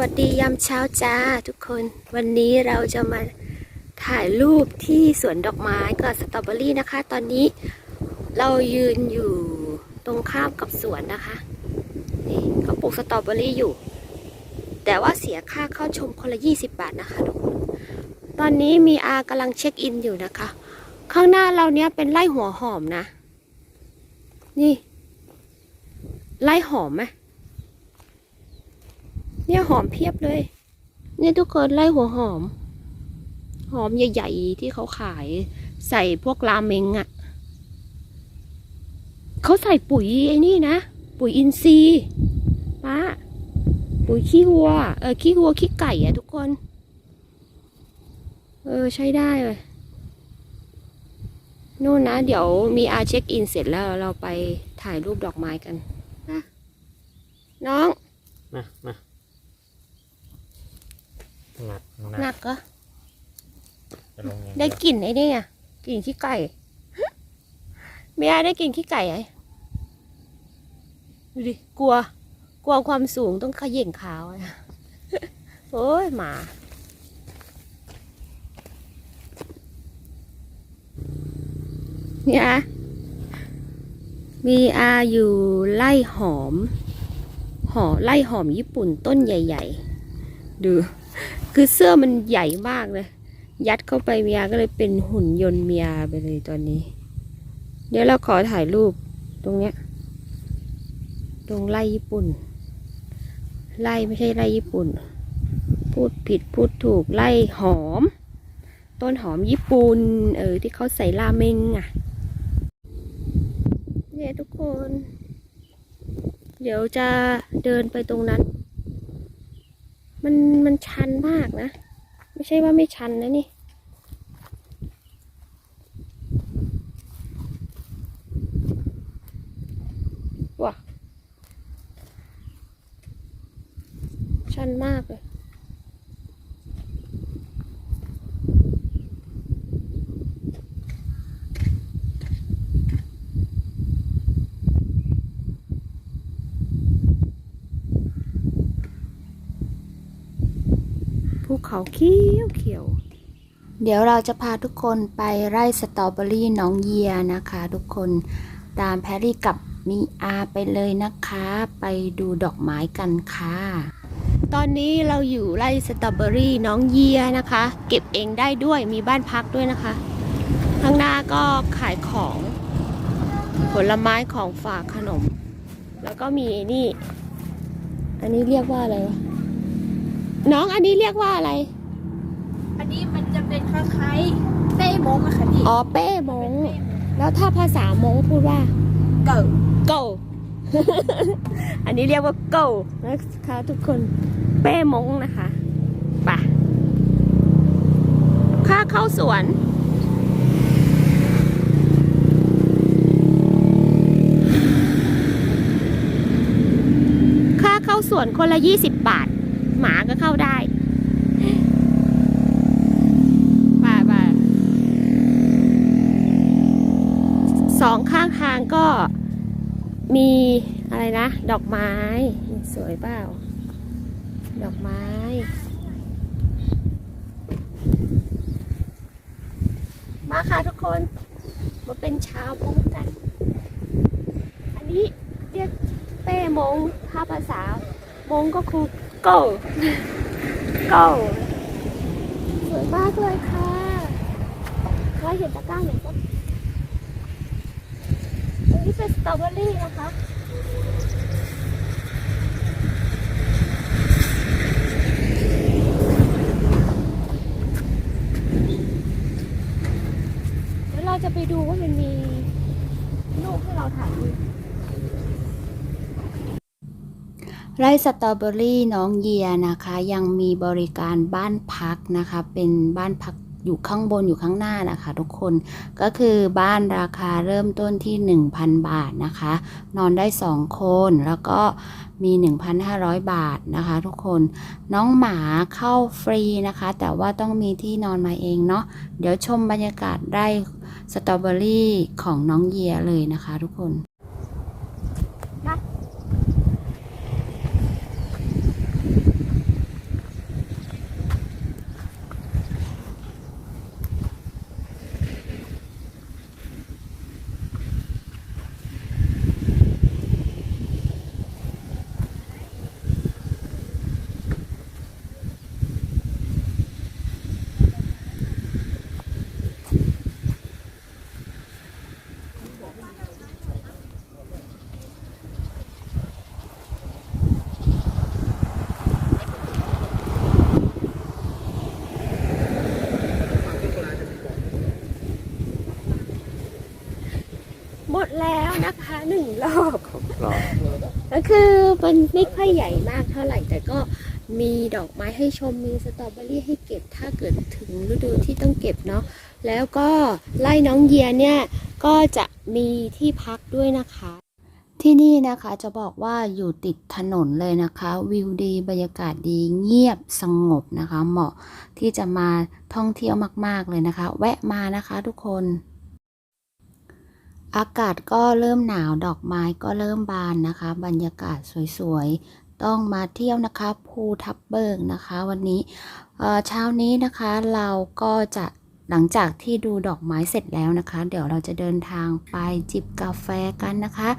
วัสดียามเช้าจ้าทุกคน วันนี้เราจะมาถ่ายรูปที่สวนดอกไม้กับสตรอเบอรี่นะคะ ตอนนี้เรายืนอยู่ตรงข้ามกับสวนนะคะนี่เขาปลูกสตรอเบอรี่อยู่ แต่ว่าเสียค่าเข้าชมคนละ 20 บาทนะคะทุกคนตอนนี้มีอากำลังเช็คอินอยู่นะคะ ข้างหน้าเราเนี้ยเป็นไร่หัวหอมนะ นี่ไร่หอมไหม เนี่ยหอมเพียบเลย เนี่ยทุกคนไล่หัวหอม หอมใหญ่ๆที่เขาขายใส่พวกราเมงอะ่ะเขาใส่ปุ๋ยไอ้นี่นะ ปุ๋ยอินทรีย์ป้าปุ๋ยขี้วัว เออขี้วัวขี้ไก่อะ่ะทุกคน เออใช้ได้เลยนู่นนะ เดี๋ยวมีอาเช็คอินเสร็จแล้วเราไปถ่ายรูปดอกไม้กันนะน้อง มามา หนักหนัหนักกก็จะลงอย่างได้เยวกลิ่นไอ้นี่ไงกลิ่นขี้ไก่เมียได้กลิ่นขี้ไก่ไอ้ดูดิกลัว กลัวความสูงต้องเขย่งขาวอะโอ้ยหมา เนี่ยมีอาอยู่ไล่หอม หอไล่หอมญี่ปุ่นต้นใหญ่ ๆ ดู คือเสื้อมันใหญ่มากเลย ยัดเข้าไปเมียก็เลยเป็นหุ่นยนต์เมียไปเลยตอนนี้ เดี๋ยวเราขอถ่ายรูปตรงเนี้ย ตรงไล่ญี่ปุ่น ไล่ไม่ใช่ไล่ญี่ปุ่น พูดผิดพูดถูกไล่หอม ต้นหอมญี่ปุ่นเออที่เขาใส่ราเมงอะเนี่ยทุกคน เดี๋ยวจะเดินไปตรงนั้น มันมันชันมากนะ ไม่ใช่ว่าไม่ชันนะนี่ ว้าชันมากเลย ภูเขาเขียวเขียว เดี๋ยวเราจะพาทุกคนไปไร่สตรอเบอรี่น้องเยียนะคะ ทุกคนตามแพรรี่กับมีอาไปเลยนะคะ ไปดูดอกไม้กันค่ะ ตอนนี้เราอยู่ไร่สตรอเบอรี่น้องเยียนะคะ เก็บเองได้ด้วยมีบ้านพักด้วยนะคะ ข้างหน้าก็ขายของผลไม้ของฝากขนม แล้วก็มีนี่ อันนี้เรียกว่าอะไรวะ น้องอันนี้เรียกว่าอะไร อันนี้มันจะเป็นคล้ายๆเต้มงอะค่ะพี่อ๋อเป้มง แล้วถ้าภาษามงพูดว่า เก่า go อันนี้เรียกว่า go นะคะทุกคนเป้มงนะคะป่ะค่าเข้าสวนค่าเข้าสวนคนละ 20 บาท หมาก็เข้าได้ป่าป่าสองข้างทางก็มีอะไรนะ ดอกไม้ สวยเปล่า ดอกไม้มาค่ะทุกคนมาเป็นชาวมงกัน อันนี้เรียกเป้มงถ้าภาษามงก็คือ go go สวยมากเลยค่ะใครเห็นตะกร้าไหนก็นี่เป็นสตรอเบอรี่นะคะ เดี๋ยวเราจะไปดูว่ามันมีลูกให้เราถ่ายรูป ไร่สตรอเบอรี่น้องเยียนะคะ ยังมีบริการบ้านพักนะคะ เป็นบ้านพักอยู่ข้างบนอยู่ข้างหน้านะคะ ทุกคนก็คือบ้านราคาเริ่มต้นที่ 1,000 บาทนะคะ นอนได้ 2 คนแล้วก็มี 1,500 บาทนะคะ ทุกคนน้องหมาเข้าฟรีนะคะ แต่ว่าต้องมีที่นอนมาเองเนาะเดี๋ยวชมบรรยากาศไร่สตรอเบอรี่ของน้องเยียเลยนะคะ ทุกคนน ดแล้วนะคะหนึ่งรอบครบรอบก็คือมันไม่ค่อยใหญ่มากเท่าไหร่ แต่ก็มีดอกไม้ให้ชมมีสตรอเบอรี่ให้เก็บถ้าเกิดถึงฤดูที่ต้องเก็บเนาะแล้วก็ไล่น้องเยียเนี่ยก็จะมีที่พักด้วยนะคะ ที่นี่นะคะจะบอกว่าอยู่ติดถนนเลยนะคะ วิวดีบรรยากาศดีเงียบสงบนะคะ เหมาะที่จะมาท่องเที่ยวมาก ๆเลยนะคะ แวะมานะคะทุกคน อากาศก็เริ่มหนาวดอกไม้ก็เริ่มบานนะคะ บรรยากาศสวยๆ ต้องมาเที่ยวนะคะภูทับเบิกนะคะ วันนี้เช้านี้นะคะเราก็จะหลังจากที่ดูดอกไม้เสร็จแล้วนะคะ เดี๋ยวเราจะเดินทางไปจิบกาแฟกันนะคะ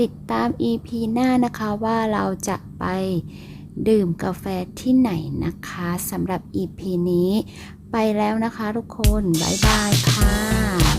ติดตาม EP หน้านะคะว่าเราจะไปดื่มกาแฟที่ไหนนะคะสำหรับ EP นี้ ไปแล้วนะคะทุกคน บ๊ายบายค่ะ